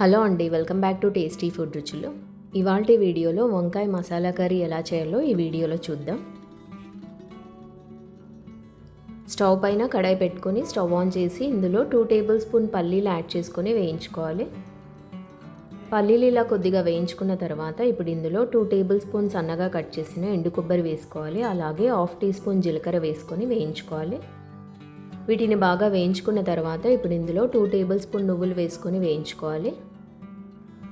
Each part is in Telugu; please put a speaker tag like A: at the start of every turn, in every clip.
A: హలో అండి welcome back to tasty food రుచులు. ఇవాళ వీడియోలో వంకాయ మసాలా కర్రీ ఎలా చేయాలో ఈ వీడియోలో చూద్దాం. స్టవ్ పైన కడాయి పెట్టుకొని స్టవ్ ఆన్ చేసి ఇందులో టూ టేబుల్ స్పూన్ పల్లీలు యాడ్ చేసుకొని వేయించుకోవాలి. పల్లీలు ఇలా కొద్దిగా వేయించుకున్న తర్వాత ఇప్పుడు ఇందులో టూ టేబుల్ స్పూన్ సన్నగా కట్ చేసిన ఎండు కొబ్బరి వేసుకోవాలి. అలాగే హాఫ్ టీ స్పూన్ జీలకర్ర వేసుకొని వేయించుకోవాలి. వీటిని బాగా వేయించుకున్న తర్వాత ఇప్పుడు ఇందులో టూ టేబుల్ స్పూన్ నువ్వులు వేసుకొని వేయించుకోవాలి.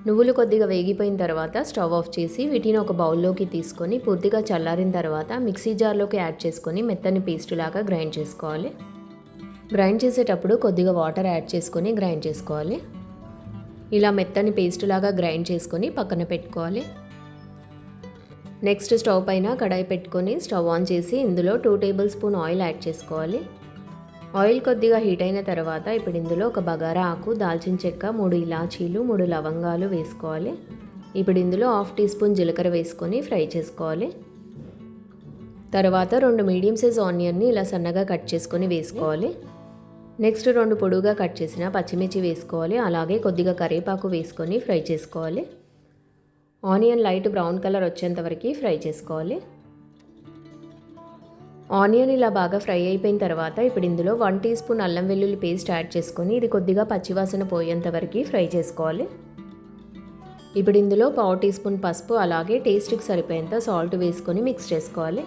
A: నువ్వులు కొద్దిగా వేగిపోయిన తర్వాత స్టవ్ ఆఫ్ చేసి వీటిని ఒక బౌల్లోకి తీసుకొని పూర్తిగా చల్లారిన తర్వాత మిక్సీ జార్లోకి యాడ్ చేసుకొని మెత్తని పేస్ట్ లాగా గ్రైండ్ చేసుకోవాలి. గ్రైండ్ చేసేటప్పుడు కొద్దిగా వాటర్ యాడ్ చేసుకొని గ్రైండ్ చేసుకోవాలి. ఇలా మెత్తని పేస్ట్ లాగా గ్రైండ్ చేసుకొని పక్కన పెట్టుకోవాలి. నెక్స్ట్ స్టవ్ పైన కడాయి పెట్టుకొని స్టవ్ ఆన్ చేసి ఇందులో two tablespoon oil add చేసుకోవాలి. ఆయిల్ కొద్దిగా హీట్ అయిన తర్వాత ఇప్పుడు ఇందులో ఒక బగారా ఆకు దాల్చిన చెక్క మూడు ఇలాచీలు మూడు లవంగాలు వేసుకోవాలి. ఇప్పుడు ఇందులో హాఫ్ టీ స్పూన్ జీలకర్ర వేసుకొని ఫ్రై చేసుకోవాలి. తర్వాత రెండు మీడియం సైజ్ ఆనియన్ని ఇలా సన్నగా కట్ చేసుకొని వేసుకోవాలి. నెక్స్ట్ రెండు పొడుగా కట్ చేసిన పచ్చిమిర్చి వేసుకోవాలి. అలాగే కొద్దిగా కరివేపాకు వేసుకొని ఫ్రై చేసుకోవాలి. ఆనియన్ లైట్ బ్రౌన్ కలర్ వచ్చేంత వరకు ఫ్రై చేసుకోవాలి. ఆనియన్ ఇలా బాగా ఫ్రై అయిపోయిన తర్వాత ఇప్పుడు ఇందులో వన్ టీ స్పూన్ అల్లం వెల్లుల్లి పేస్ట్ యాడ్ చేసుకొని ఇది కొద్దిగా పచ్చివాసన పోయేంత వరకు ఫ్రై చేసుకోవాలి. ఇప్పుడు ఇందులో పావు టీ స్పూన్ పసుపు అలాగే టేస్ట్కి సరిపోయేంత సాల్ట్ వేసుకొని మిక్స్ చేసుకోవాలి.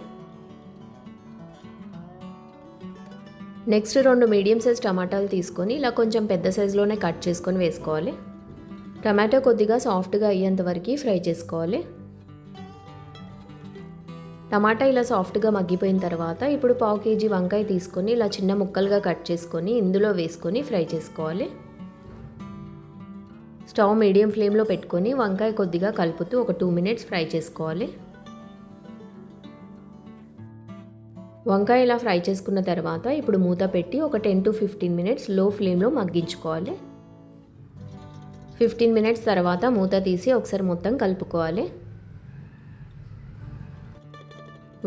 A: నెక్స్ట్ రెండు మీడియం సైజ్ టమాటాలు తీసుకొని ఇలా కొంచెం పెద్ద సైజులోనే కట్ చేసుకొని వేసుకోవాలి. టమాటో కొద్దిగా సాఫ్ట్గా అయ్యేంత వరకు ఫ్రై చేసుకోవాలి. టమాటా ఇలా సాఫ్ట్గా మగ్గిపోయిన తర్వాత ఇప్పుడు పావు కేజీ వంకాయ తీసుకొని ఇలా చిన్న ముక్కలుగా కట్ చేసుకొని ఇందులో వేసుకొని ఫ్రై చేసుకోవాలి. స్టవ్ మీడియం ఫ్లేమ్లో పెట్టుకొని వంకాయ కొద్దిగా కలుపుతూ ఒక టూ మినిట్స్ ఫ్రై చేసుకోవాలి. వంకాయ ఇలా ఫ్రై చేసుకున్న తర్వాత ఇప్పుడు మూత పెట్టి ఒక టెన్ టు ఫిఫ్టీన్ మినిట్స్లో ఫ్లేమ్లో మగ్గించుకోవాలి. ఫిఫ్టీన్ మినిట్స్ తర్వాత మూత తీసి ఒకసారి మొత్తం కలుపుకోవాలి.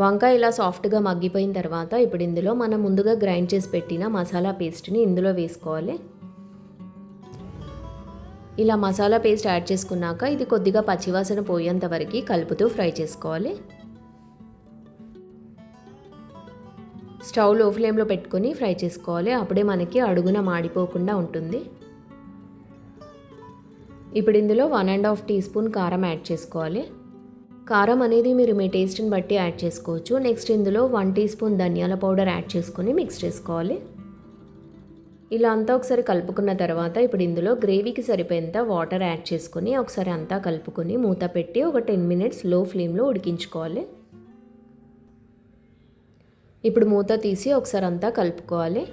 A: వంకాయ ఇలా సాఫ్ట్గా మగ్గిపోయిన తర్వాత ఇప్పుడు ఇందులో మనం ముందుగా గ్రైండ్ చేసి పెట్టిన మసాలా పేస్ట్ని ఇందులో వేసుకోవాలి. ఇలా మసాలా పేస్ట్ యాడ్ చేసుకున్నాక ఇది కొద్దిగా పచ్చివాసన పోయేంత వరకు కలుపుతూ ఫ్రై చేసుకోవాలి. స్టవ్లో ఫ్లేమ్లో పెట్టుకొని ఫ్రై చేసుకోవాలి. అప్పుడే మనకి అడుగున మాడిపోకుండా ఉంటుంది. ఇప్పుడు ఇందులో one and half teaspoon కారం యాడ్ చేసుకోవాలి. కారం అనేది మీరు మీ టేస్ట్ని బట్టి యాడ్ చేసుకోవచ్చు. నెక్స్ట్ ఇందులో వన్ టీ స్పూన్ ధనియాల పౌడర్ యాడ్ చేసుకొని మిక్స్ చేసుకోవాలి. ఇలా అంతా ఒకసారి కలుపుకున్న తర్వాత ఇప్పుడు ఇందులో గ్రేవీకి సరిపోయేంత వాటర్ యాడ్ చేసుకొని ఒకసారి అంతా కలుపుకొని మూత పెట్టి ఒక టెన్ మినిట్స్లో ఫ్లేమ్లో ఉడికించుకోవాలి. ఇప్పుడు మూత తీసి ఒకసారి అంతా కలుపుకోవాలి.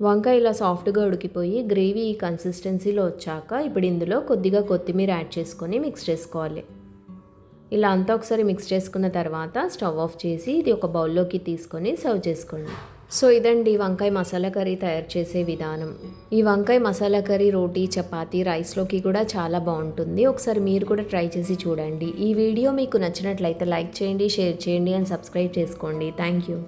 A: వంకాయ ఇలా సాఫ్ట్గా ఉడికిపోయి గ్రేవీ ఈ కన్సిస్టెన్సీలో వచ్చాక ఇప్పుడు ఇందులో కొద్దిగా కొత్తిమీర యాడ్ చేసుకొని మిక్స్ చేసుకోవాలి. ఇలా అంతా ఒకసారి మిక్స్ చేసుకున్న తర్వాత స్టవ్ ఆఫ్ చేసి ఇది ఒక బౌల్లోకి తీసుకొని సర్వ్ చేసుకోండి. సో ఇదండి వంకాయ మసాలా కర్రీ తయారు చేసే విధానం. ఈ వంకాయ మసాలా కర్రీ రోటీ చపాతీ రైస్లోకి కూడా చాలా బాగుంటుంది. ఒకసారి మీరు కూడా ట్రై చేసి చూడండి. ఈ వీడియో మీకు నచ్చినట్లయితే లైక్ చేయండి షేర్ చేయండి అండ్ సబ్స్క్రైబ్ చేసుకోండి. Thank you.